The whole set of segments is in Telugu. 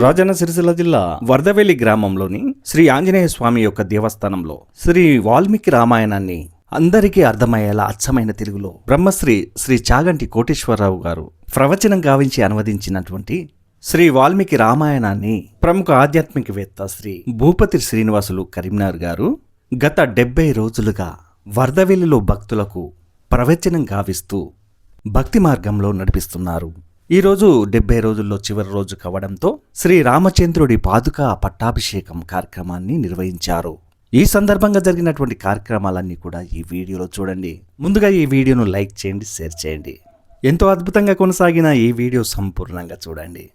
రాజన్న సిరిసిల్ల జిల్లా వరదవెల్లి గ్రామంలోని శ్రీ ఆంజనేయ స్వామి యొక్క దేవస్థానంలో శ్రీ వాల్మీకి రామాయణాన్ని అందరికీ అర్థమయ్యేలా అచ్చమైన తెలుగులో బ్రహ్మశ్రీ శ్రీ చాగంటి కోటేశ్వరరావు గారు ప్రవచనం గావించి అనువదించినటువంటి శ్రీ వాల్మీకి రామాయణాన్ని ప్రముఖ ఆధ్యాత్మికవేత్త శ్రీ భూపతి శ్రీనివాసులు కరీంనగర్ గారు గత డెబ్బై రోజులుగా వరదవెల్లిలో భక్తులకు ప్రవచనం గావిస్తూ భక్తి మార్గంలో నడిపిస్తున్నారు. ఈ రోజు డెబ్బై రోజుల్లో చివరి రోజు కావడంతో శ్రీ రామచంద్రుడి పాదుక పట్టాభిషేకం కార్యక్రమాన్ని నిర్వహించారు. ఈ సందర్భంగా జరిగినటువంటి కార్యక్రమాలన్నీ కూడా ఈ వీడియోలో చూడండి. ముందుగా ఈ వీడియోను లైక్ చేయండి షేర్ చేయండి. ఎంతో అద్భుతంగా కొనసాగిన ఈ వీడియో సంపూర్ణంగా చూడండి.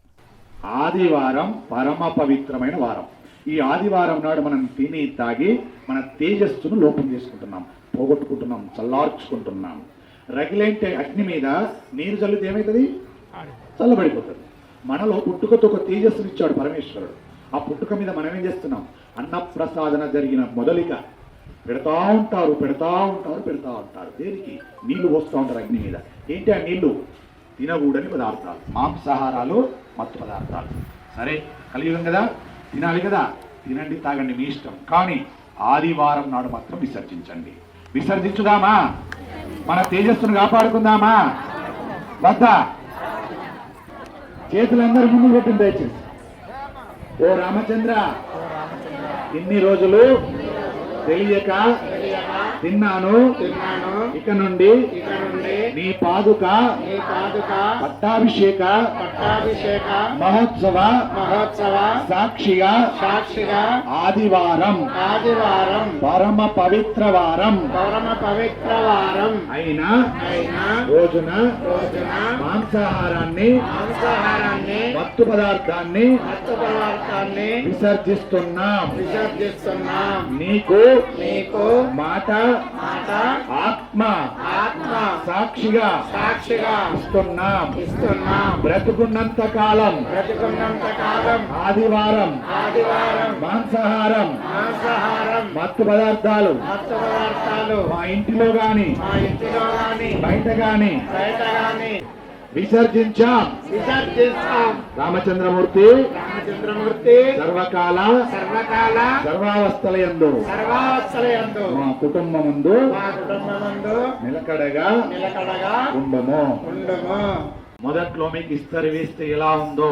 ఆదివారం పరమ పవిత్రమైన వారం. ఈ ఆదివారం నాడు మనం తిని తాగి మన తేజస్సును లోపం చేసుకుంటున్నాం పోగొట్టుకుంటున్నాం చల్లార్చుకుంటున్నాం. రగిలేంటే అగ్ని మీద నీరు చల్లితే ఏమవుతుంది చల్లబడిపోతుంది. మనలో పుట్టుకతో ఒక తేజస్సుని ఇచ్చాడు పరమేశ్వరుడు. ఆ పుట్టుక మీద మనం ఏం చేస్తున్నాం? అన్నప్రసాదన జరిగిన మొదలిక. పెడతా ఉంటారు పెడతా ఉంటారు పెడతా ఉంటారు. దేనికి? నీళ్ళు పోస్తూ ఉంటారు అగ్ని మీద. ఏంటి ఆ నీళ్ళు? తినకూడని పదార్థాలు మాంసాహారాలు మత్తు పదార్థాలు. సరే కలియుగం కదా? తినాలి కదా? తినండి తాగండి మీ ఇష్టం. కానీ ఆదివారం నాడు మాత్రం విసర్జించండి. విసర్జించుదామా? మన తేజస్సును కాపాడుకుందామా? వద్దా చేతులందరూ ముందు పెట్టింది దయచేసి. ఓ రామచంద్ర. ఇన్ని రోజులు తెలియక తిన్నాను. తిన్నాను. ఇక నుండి ఇక నుండి నీ పాదుక నీ పాదుక పట్టాభిషేక పట్టాభిషేక మహోత్సవ మహోత్సవ సాక్షిగా సాక్షిగా ఆదివారం ఆదివారం పరమ పవిత్ర వారం పరమ పవిత్ర వారం అయిన అయిన రోజున రోజున మాంసాహారాన్ని మాంసాహారాన్ని మత్తు పదార్థాన్ని మత్తు పదార్థాన్ని విసర్జిస్తున్నాం. విసర్జిస్తున్నాం. నీకు నీకు మాట మాట ఆత్మ. ఆత్మ. సాక్షిగా. సాక్షిగా. ఇస్తున్నాం. ఇస్తున్నాం. బ్రతుకున్నంత కాలం. బ్రతికున్నంత కాలం. ఆదివారం. ఆదివారం. మాంసాహారం. మాంసాహారం. మత్తు పదార్థాలు. మత్తు పదార్థాలు. మా ఇంటిలో గాని. మా ఇంటిలో గాని. బయట గాని. బయట గాని. విసర్జించాం. విసర్జిస్తాం రామచంద్రమూర్తి రామచంద్రమూర్తి సర్వకాల సర్వకాల సర్వావస్థల యందు సర్వావస్థలయందు మా కుటుంబమందు మా కుటుంబమందు నిలకడగా నిలకడగా ఉండము. ఉండుము. మొదట్లో మీకు ఇస్తరి వేస్తే ఎలా ఉందో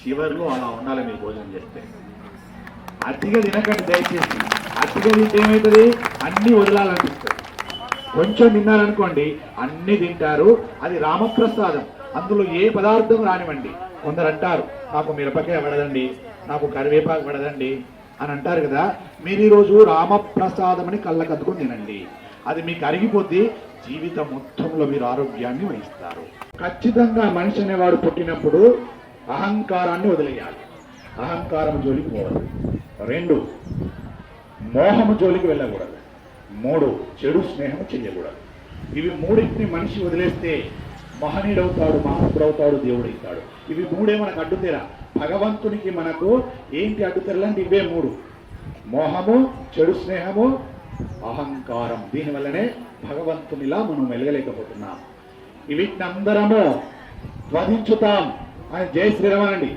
చివర్లో అలా ఉండాలి మీరు భోజనం చేస్తే. అతిగా తినకండి దయచేసి. అతిగా తింటే ఏమవుతుంది అన్ని వదలాలనిపిస్తుంది. కొంచెం తిన్నారనుకోండి అన్ని తింటారు. అది రామప్రసాదం. అందులో ఏ పదార్థం రానివ్వండి. కొందరు అంటారు నాకు మిరపకాయ పడదండి నాకు కరివేపాకు పడదండి అని అంటారు కదా. మీరు ఈరోజు రామప్రసాదం అని కళ్ళకద్దుకొని తినండి. అది మీకు అరిగిపోతే జీవితం మొత్తంలో మీరు ఆరోగ్యాన్ని వహిస్తారు. ఖచ్చితంగా మనిషి అనేవాడు పుట్టినప్పుడు అహంకారాన్ని వదిలేయాలి. అహంకారం జోలికి పోవద్దు. రెండు మోహము జోలికి వెళ్ళకూడదు. మూడు చెడు స్నేహం చేయకూడదు ఇవి మూడింటిని మనిషి వదిలేస్తే మహనీయుడవుతాడు మహాత్ముడవుతాడు దేవుడవుతాడు ఇవి మూడే మనకు అడ్డుతెర భగవంతునికి మనకు ఏంటి అడ్డుతెరలంటే ఇవే మూడు. మోహము చెడు స్నేహము అహంకారం. దీనివల్లనే భగవంతునిలా మనం వెలగలేకపోతున్నాం వీటిని అందరము వధించుతాం అని జై శ్రీరామ్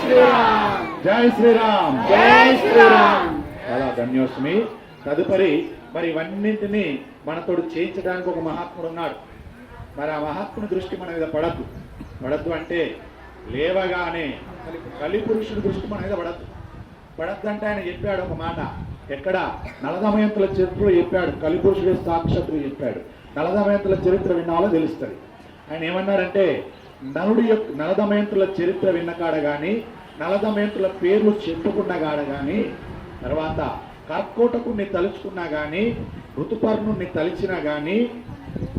శ్రీరామ్. జై శ్రీరామ్. జై శ్రీరామ్. చాలా ధన్యోస్మి. తదుపరి మరి ఇవన్నింటినీ మనతోడు చేయించడానికి ఒక మహాత్ముడు ఉన్నాడు. మరి ఆ మహాత్ముని దృష్టి మన మీద పడద్దు. పడద్దు అంటే లేవగానే కలిపురుషుడి దృష్టి మన మీద పడద్దు. పడద్దు అంటే ఆయన చెప్పాడు ఒక మాట. ఎక్కడ? నలదమయంతుల చరిత్ర చెప్పాడు. కలిపురుషుడే సాక్షాత్తు చెప్పాడు. నలదమయంతుల చరిత్ర విన్నాలో తెలుస్తుంది. ఆయన ఏమన్నారంటే నలుడి యొక్క నలదమయంతుల చరిత్ర విన్న కాడ కానీ నలదమయంతుల పేర్లు చెప్పుకున్న కాడ కానీ తర్వాత కర్కోటకుని తలుచుకున్నా కానీ ఋతుపర్ణుణ్ణి తలిచినా కానీ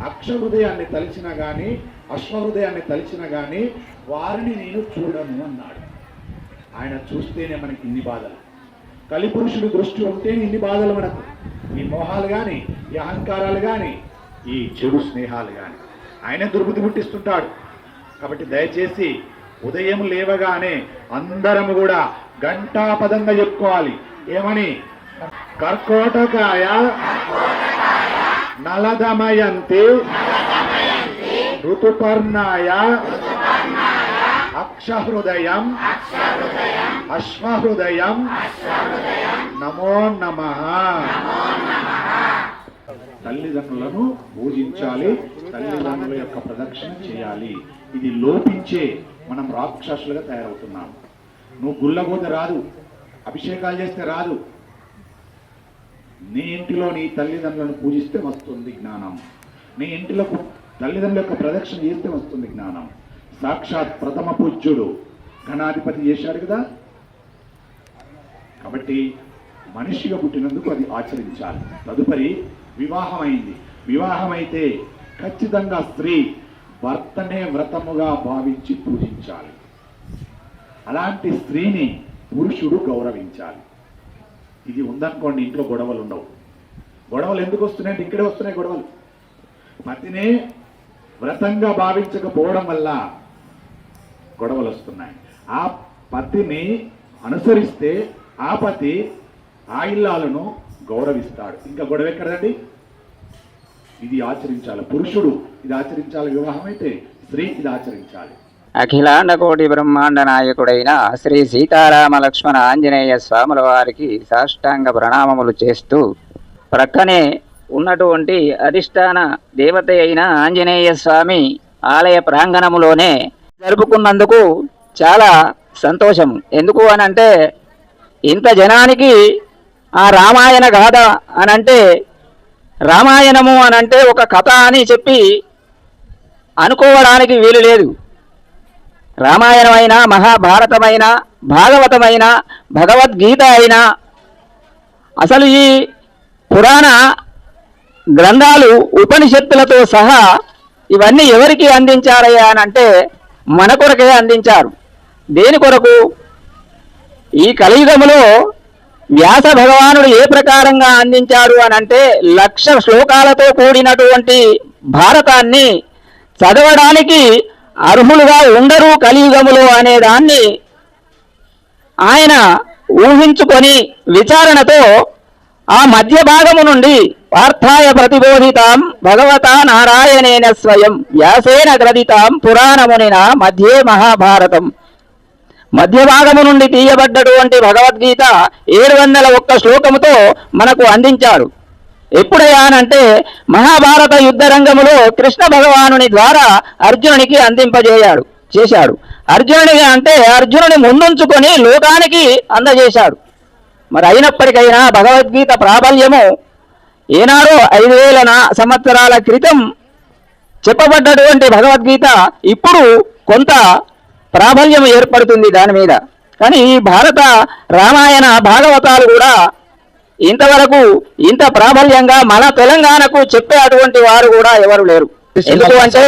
అక్ష హృదయాన్ని తలిచినా కానీ అశ్వహృదయాన్ని తలిచినా కానీ వారిని నేను చూడను అన్నాడు. ఆయన చూస్తేనే మనకి ఇన్ని బాధలు. కలిపురుషుడి దృష్టి ఉంటేనే ఇన్ని బాధలు మనకు. ఈ మోహాలు కానీ ఈ అహంకారాలు కానీ ఈ చెడు స్నేహాలు కానీ ఆయనే దుర్బుద్ధి పుట్టిస్తుంటాడు. కాబట్టి దయచేసి ఉదయం లేవగానే అందరం కూడా గంటాపదంగా చెప్పుకోవాలి. ఏమని? కర్కోటకాయ నలదమయంతి ఋతుపర్ణాయ అక్షహృదయం అశ్వహృదయం నమో నమ. తల్లిదండ్రులను పూజించాలి తల్లిదండ్రుల యొక్క ప్రదక్షిణ చేయాలి. ఇది లోపించే మనం రాక్షసులుగా తయారవుతున్నాం. నువ్వు గుళ్ళగోత రాదు అభిషేకాలు చేస్తే రాదు నీ ఇంటిలో నీ తల్లిదండ్రులను పూజిస్తే వస్తుంది జ్ఞానం. నీ ఇంటిలో తల్లిదండ్రుల యొక్క ప్రదక్షిణ చేస్తే వస్తుంది జ్ఞానం. సాక్షాత్ ప్రథమ పూజ్యుడు గణాధిపతి చేశాడు కదా? కాబట్టి మనిషిగా పుట్టినందుకు అది ఆచరించాలి. తదుపరి వివాహం అయింది ఖచ్చితంగా స్త్రీ భర్తనే వ్రతముగా భావించి పూజించాలి. అలాంటి స్త్రీని పురుషుడు గౌరవించాలి. ఇది ఉందనుకోండి ఇంట్లో గొడవలు ఉండవు. గొడవలు ఎందుకు వస్తున్నాయంటే ఇక్కడే వస్తున్నాయి గొడవలు. పతినే వ్రతంగా భావించకపోవడం వల్ల గొడవలు వస్తున్నాయి. ఆ పతిని అనుసరిస్తే ఆ పతి ఆ ఇల్లాలను గౌరవిస్తాడు. ఇంకా గొడవ ఎక్కడండి? ఇది ఆచరించాలి. పురుషుడు ఇది ఆచరించాలి వివాహం అయితే స్త్రీ ఇది ఆచరించాలి. అఖిలాండ కోటి బ్రహ్మాండ నాయకుడైన శ్రీ సీతారామ లక్ష్మణ ఆంజనేయ స్వాముల వారికి సాష్టాంగ ప్రణామములు చేస్తూ ప్రక్కనే ఉన్నటువంటి అధిష్టాన దేవత అయిన ఆంజనేయ స్వామి ఆలయ ప్రాంగణములోనే జరుపుకున్నందుకు చాలా సంతోషం. ఎందుకు అనంటే ఇంత జనానికి ఆ రామాయణ గాథ అనంటే రామాయణము అనంటే ఒక కథ అని చెప్పి అనుకోవడానికి వీలు లేదు. రామాయణమైన మహాభారతమైన భాగవతమైన భగవద్గీత అయినా అసలు ఈ పురాణ గ్రంథాలు ఉపనిషత్తులతో సహా ఇవన్నీ ఎవరికి అందించారయ్యా అని అంటే మన కొరకే అందించారు. దేని కొరకు? ఈ కలియుగములో వ్యాస భగవానుడు ఏ ప్రకారంగా అందించాడు అని అంటే లక్ష శ్లోకాలతో కూడినటువంటి భారతాన్ని చదవడానికి అర్హులుగా ఉండరు కలియుగములో అనే దాన్ని ఆయన ఊహించుకొని విచారణతో ఆ మధ్య భాగము నుండి పార్థాయ ప్రతిబోధితాం భగవతా నారాయణేన స్వయం వ్యాసేన గ్రదితాం పురాణమునిన మధ్యే మహాభారతం. మధ్య భాగము నుండి తీయబడ్డటువంటి భగవద్గీత ఏడు వందల ఒక్క శ్లోకముతో మనకు అందించారు. ఎప్పుడయ్యా అంటే మహాభారత యుద్ధ రంగములో కృష్ణ భగవానుని ద్వారా అర్జునునికి అందింపజేయాడు చేశాడు. అర్జునుని అంటే అర్జునుని ముందుంచుకొని లోకానికి అందజేశాడు. మరి అయినప్పటికైనా భగవద్గీత ప్రాబల్యము ఏనాడో ఐదు వేల సంవత్సరాల క్రితం చెప్పబడ్డటువంటి భగవద్గీత ఇప్పుడు కొంత ప్రాబల్యం ఏర్పడుతుంది దాని మీద. కానీ ఈ భారత రామాయణ భాగవతాలు కూడా ఇంతవరకు ఇంత ప్రాబల్యంగా మన తెలంగాణకు చెప్పే అటువంటి వారు కూడా ఎవరు లేరు. ఎందుకు అంటే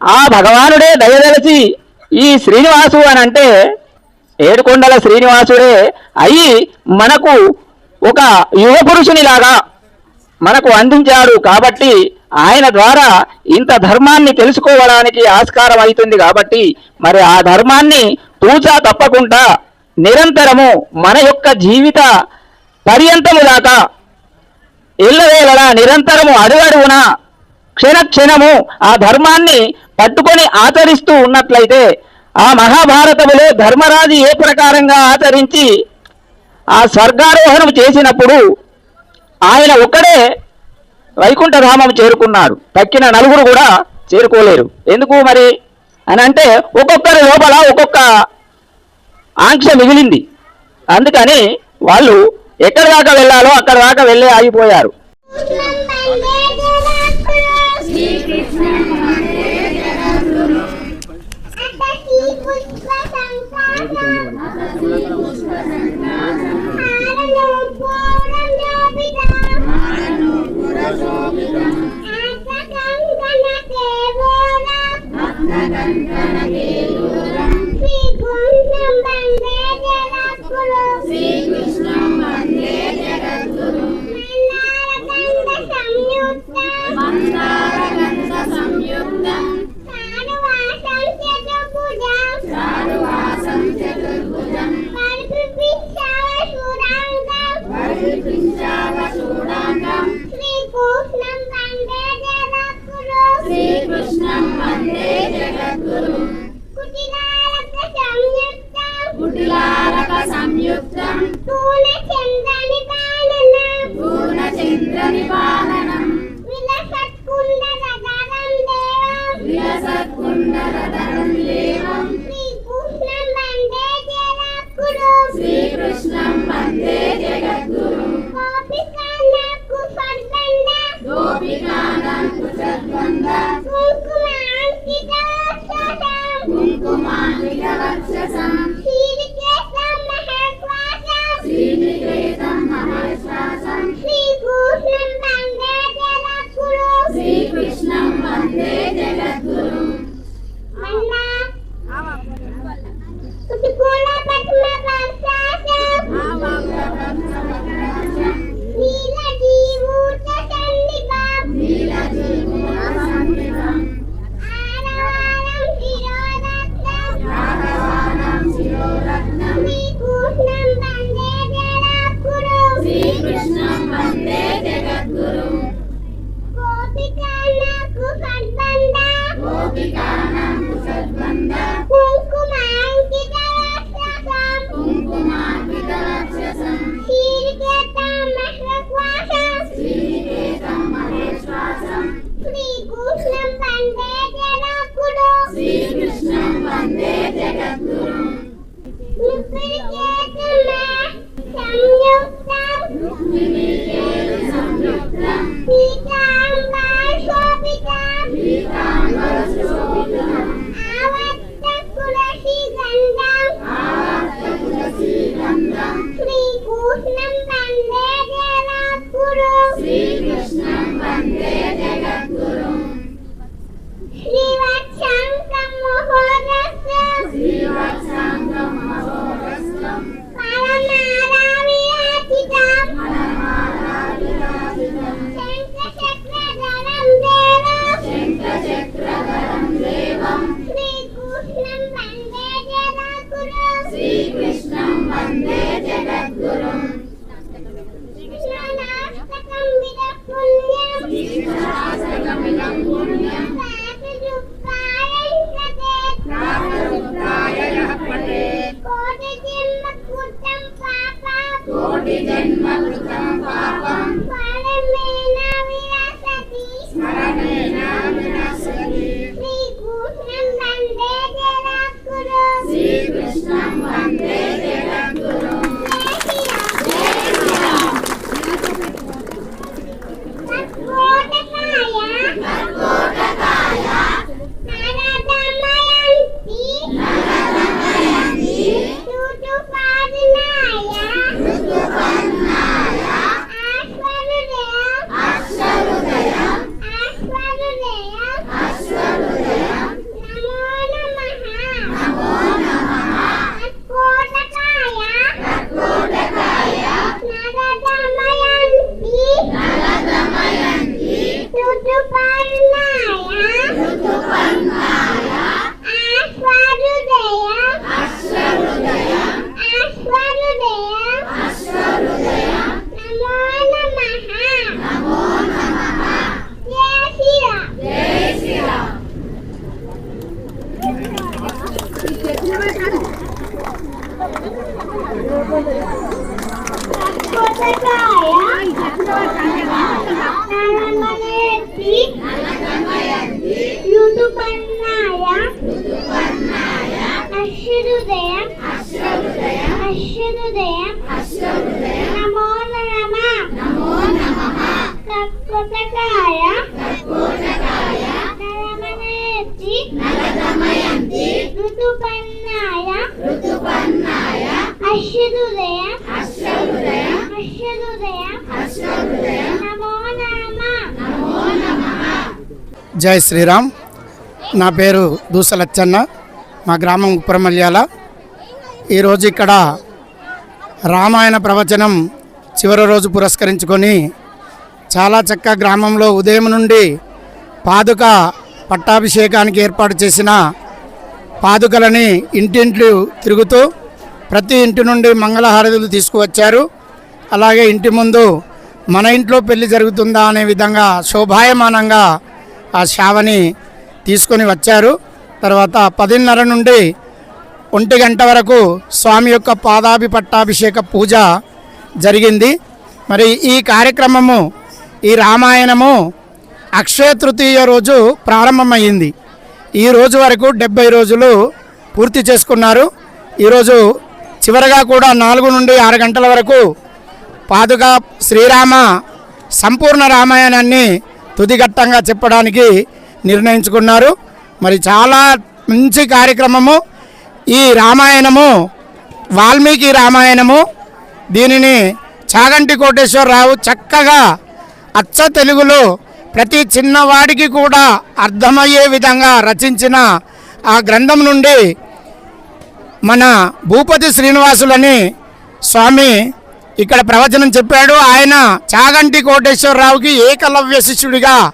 ఆ భగవానుడే దయదలచి ఈ శ్రీనివాసు అని అంటే ఏడుకొండల శ్రీనివాసుడే అయి మనకు ఒక యువ పురుషునిలాగా మనకు అందించాడు కాబట్టి ఆయన ద్వారా ఇంత ధర్మాన్ని తెలుసుకోవడానికి ఆస్కారం అవుతుంది కాబట్టి మరి ఆ ధర్మాన్ని తూచా తప్పకుండా నిరంతరము మన యొక్క జీవిత పర్యంతము దాకా ఎల్లవేళలా నిరంతరము అడుగడుగున క్షణ క్షణము ఆ ధర్మాన్ని పట్టుకొని ఆచరిస్తూ ఉన్నట్లయితే ఆ మహాభారతములో ధర్మరాజు ఏ ప్రకారంగా ఆచరించి ఆ స్వర్గారోహణం చేసినప్పుడు ఆయన ఒక్కడే వైకుంఠధామం చేరుకున్నాడు. తక్కిన నలుగురు కూడా చేరుకోలేరు. ఎందుకు మరి? అని అంటే ఒక్కొక్కరి లోపల ఒక్కొక్క ఆంక్ష మిగిలింది. అందుకని వాళ్ళు ఎక్కడి దాకా వెళ్ళాలో అక్కడ దాకా వెళ్ళి ఆగిపోయారు. Black అశ్వహృదయం నమో నమ. నమో నమః. నరదమయంతి ఋతుపన్నాయ. ఋతుపన్నాయ. నమో. నమో నమః. జై శ్రీరామ్. నా పేరు దూసలచ్చన్న. మా గ్రామం ఉప్పరమల్యాల. ఈరోజు ఇక్కడ రామాయణ ప్రవచనం చివరి రోజు పురస్కరించుకొని చాలా చక్క గ్రామంలో ఉదయం నుండి పాదుక పట్టాభిషేకానికి ఏర్పాటు చేసిన పాదుకలని ఇంటింట్లు తిరుగుతూ ప్రతి ఇంటి నుండి మంగళహారతులు తీసుకువచ్చారు. అలాగే ఇంటి ముందు మన ఇంట్లో పెళ్ళి జరుగుతుందా అనే విధంగా శోభాయమానంగా ఆ శావని తీసుకొని వచ్చారు. తర్వాత పదిన్నర నుండి ఒంటి గంట వరకు స్వామి యొక్క పాదాభి పట్టాభిషేక పూజ జరిగింది. మరి ఈ కార్యక్రమము ఈ రామాయణము అక్షయ తృతీయ రోజు ప్రారంభమైంది ఈ రోజు వరకు డెబ్బై రోజులు పూర్తి చేసుకున్నారు. ఈరోజు చివరగా కూడా నాలుగు నుండి ఆరు గంటల వరకు పాదుగా శ్రీరామ సంపూర్ణ రామాయణాన్ని తుదిఘట్టంగా చెప్పడానికి నిర్ణయించుకున్నారు. మరి చాలా మంచి కార్యక్రమము. ఈ రామాయణము వాల్మీకి రామాయణము దీనిని చాగంటి కోటేశ్వరరావు చక్కగా అచ్చ తెలుగులో ప్రతి చిన్నవాడికి కూడా అర్థమయ్యే విధంగా రచించిన ఆ గ్రంథం నుండి మన భూపతి శ్రీనివాసులని స్వామి ఇక్కడ ప్రవచనం చెప్పాడు. ఆయన చాగంటి కోటేశ్వరరావుకి ఏకలవ్య శిష్యుడిగా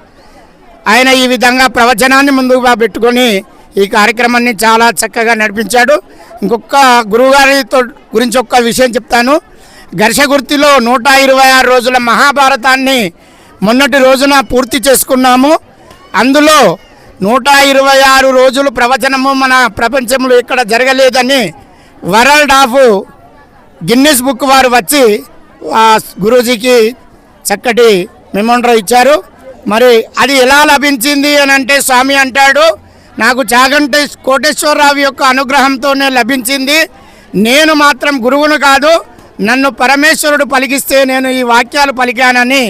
ఆయన ఈ విధంగా ప్రవచనాన్ని ముందుగా పెట్టుకొని ఈ కార్యక్రమాన్ని చాలా చక్కగా నడిపించాడు. ఇంకొక గురువుగారితో గురించి ఒక్క విషయం చెప్తాను. ఘర్షగుర్తిలో నూట ఇరవై ఆరు రోజుల మహాభారతాన్ని మొన్నటి రోజున పూర్తి చేసుకున్నాము. అందులో నూట ఇరవై ఆరు రోజులు ప్రవచనము మన ప్రపంచంలో ఇక్కడ జరగలేదని వరల్డ్ ఆఫ్ గిన్నెస్ బుక్ వారు వచ్చి ఆ గురూజీకి చక్కటి మెమోండ్రో ఇచ్చారు. మరి అది ఎలా లభించింది అని అంటే స్వామి అంటాడు నాకు చాగంటే కోటేశ్వరరావు యొక్క అనుగ్రహంతోనే లభించింది. నేను మాత్రం గురువును కాదు నన్ను పరమేశ్వరుడు పలికిస్తే నేను ఈ వాక్యాలు పలికానని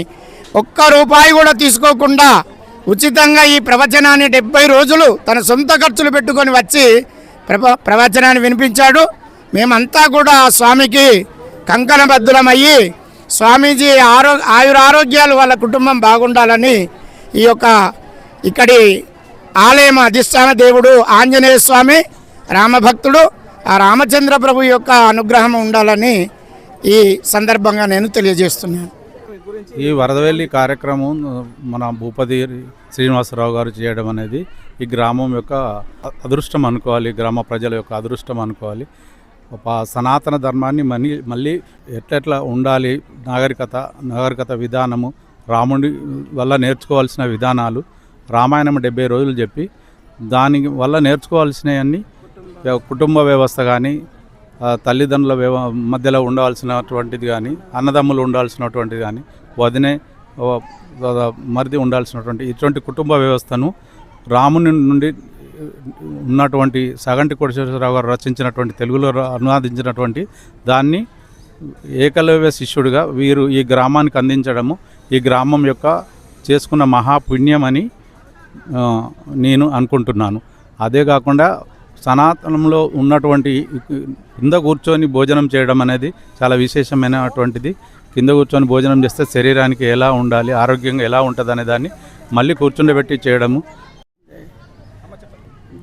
ఒక్క రూపాయి కూడా తీసుకోకుండా ఉచితంగా ఈ ప్రవచనాన్ని డెబ్బై రోజులు తన సొంత ఖర్చులు పెట్టుకొని వచ్చి ప్రవ ప్రవచనాన్ని వినిపించాడు. మేమంతా కూడా ఆ స్వామికి కంకణబద్ధులమయ్యి స్వామీజీ ఆరో ఆయురారోగ్యాలు వాళ్ళ కుటుంబం బాగుండాలని ఈ యొక్క ఇక్కడి ఆలయం అధిష్టాన దేవుడు ఆంజనేయ స్వామి రామభక్తుడు ఆ రామచంద్ర ప్రభు యొక్క అనుగ్రహం ఉండాలని ఈ సందర్భంగా నేను తెలియజేస్తున్నాను. ఈ వరదవెల్లి కార్యక్రమం మన భూపతి శ్రీనివాసరావు గారు చేయడం అనేది ఈ గ్రామం యొక్క అదృష్టం అనుకోవాలి గ్రామ ప్రజల యొక్క అదృష్టం అనుకోవాలి. సనాతన ధర్మాన్ని మళ్ళీ మళ్ళీ ఎట్లెట్లా ఉండాలి నాగరికత నాగరికత విధానము రాముడి వల్ల నేర్చుకోవాల్సిన విధానాలు రామాయణం డెబ్బై రోజులు చెప్పి దాని వల్ల నేర్చుకోవాల్సినవన్నీ కుటుంబ వ్యవస్థ కానీ తల్లిదండ్రుల వ్యవ మధ్యలో ఉండవలసినటువంటిది కానీ అన్నదమ్ములు ఉండాల్సినటువంటిది కానీ వదినే మరిది ఉండాల్సినటువంటి ఇటువంటి కుటుంబ వ్యవస్థను రాముని నుండి ఉన్నటువంటి సగంటి కోటేశ్వరరావు గారు రచించినటువంటి తెలుగులో అనువాదించినటువంటి దాన్ని ఏకలవ్య శిష్యుడిగా వీరు ఈ గ్రామానికి అందించడము ఈ గ్రామం యొక్క చేసుకున్న మహాపుణ్యమని నేను అనుకుంటున్నాను. అదే కాకుండా సనాతనంలో ఉన్నటువంటి కింద కూర్చొని భోజనం చేయడం అనేది చాలా విశేషమైనటువంటిది. కింద కూర్చొని భోజనం చేస్తే శరీరానికి ఎలా ఉండాలి ఆరోగ్యంగా ఎలా ఉంటుంది అనే దాన్ని మళ్ళీ కూర్చుండబెట్టి చేయడము.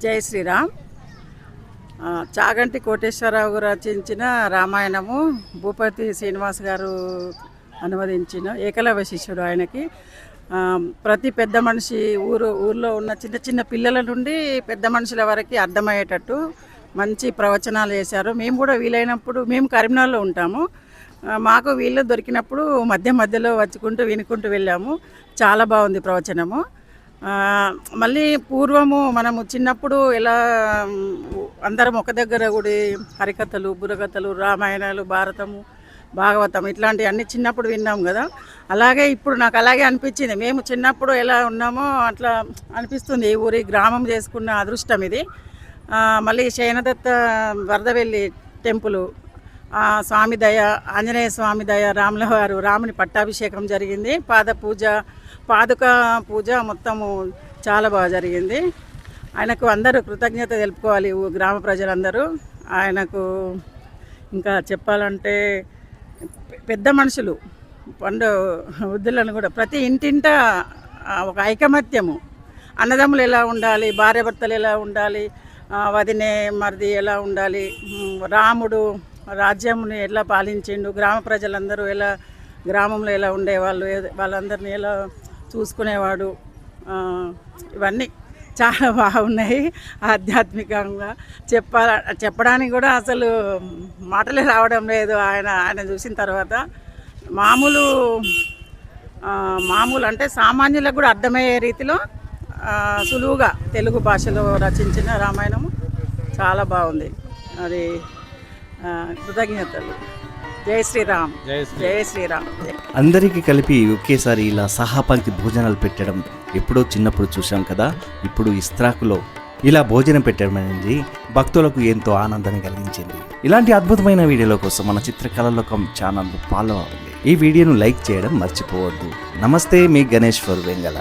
జై శ్రీరామ్. చాగంటి కోటేశ్వరరావు గారు రచించిన రామాయణము భూపతి శ్రీనివాస్ గారు అనువదించిన ఏకలవ్య శిష్యుడు ఆయనకి. ప్రతి పెద్ద మనిషి ఊరు ఊర్లో ఉన్న చిన్న చిన్న పిల్లల నుండి పెద్ద మనుషుల వరకు అర్థమయ్యేటట్టు మంచి ప్రవచనాలు చేశారు. మేము కూడా వీలైనప్పుడు మేము కరీంనగర్లో ఉంటాము. మాకు వీళ్ళు దొరికినప్పుడు మధ్య మధ్యలో వచ్చుకుంటూ వినుకుంటూ వెళ్ళాము. చాలా బాగుంది ప్రవచనము. మళ్ళీ పూర్వము మనము చిన్నప్పుడు ఎలా అందరం ఒక దగ్గర కూడా హరికథలు బుర్రకథలు రామాయణాలు భారతము భాగవతం ఇట్లాంటివన్నీ చిన్నప్పుడు విన్నాం కదా. అలాగే ఇప్పుడు నాకు అలాగే అనిపించింది. మేము చిన్నప్పుడు ఎలా ఉన్నామో అట్లా అనిపిస్తుంది. ఈ ఊరి గ్రామం చేసుకున్న అదృష్టం ఇది. మళ్ళీ శయనదత్త వరదవెల్లి టెంపుల్ స్వామి దయ ఆంజనేయ స్వామి దయ రాముల వారు రాముని పట్టాభిషేకం జరిగింది. పాద పూజ పాదుక పూజ మొత్తము చాలా బాగా జరిగింది. ఆయనకు అందరూ కృతజ్ఞత తెలుపుకోవాలి ఊ- గ్రామ ప్రజలందరూ. ఆయనకు ఇంకా చెప్పాలంటే పెద్ద మనుషులు పండు వృద్ధులను కూడా ప్రతి ఇంటింట ఒక ఐకమత్యము. అన్నదమ్ములు ఎలా ఉండాలి భార్యాభర్తలు ఎలా ఉండాలి వదినే మరిది ఎలా ఉండాలి రాముడు రాజ్యముని ఎలా పాలించిండు గ్రామ ప్రజలందరూ ఎలా గ్రామంలో ఎలా ఉండేవాళ్ళు వాళ్ళందరినీ ఎలా చూసుకునేవాడు ఇవన్నీ. చాలా బాగున్నాయి ఆధ్యాత్మికంగా. చెప్పాల చెప్పడానికి కూడా అసలు మాటలే రావడం లేదు ఆయన ఆయన చూసిన తర్వాత. మామూలు మామూలు అంటే సామాన్యులకు కూడా అర్థమయ్యే రీతిలో సులువుగా తెలుగు భాషలో రచించిన రామాయణము చాలా బాగుంది. అది కృతజ్ఞతలు. జై శ్రీరామ్. జై శ్రీ జై శ్రీరామ్. అందరికీ కలిపి ఒకేసారి ఇలా సహాపంక్తి భోజనాలు పెట్టడం ఎప్పుడో చిన్నప్పుడు చూశాం కదా ఇప్పుడు ఇస్త్రాకులో ఇలా భోజనం పెట్టడం అనేది భక్తులకు ఎంతో ఆనందాన్ని కలిగించింది. ఇలాంటి అద్భుతమైన వీడియోల కోసం మన చిత్రకళలోకం ఛానల్ ఫాలో అవ్వండి. ఈ వీడియోను లైక్ చేయడం మర్చిపోవద్దు. నమస్తే మీ గణేశ్వర్ వెంగళ.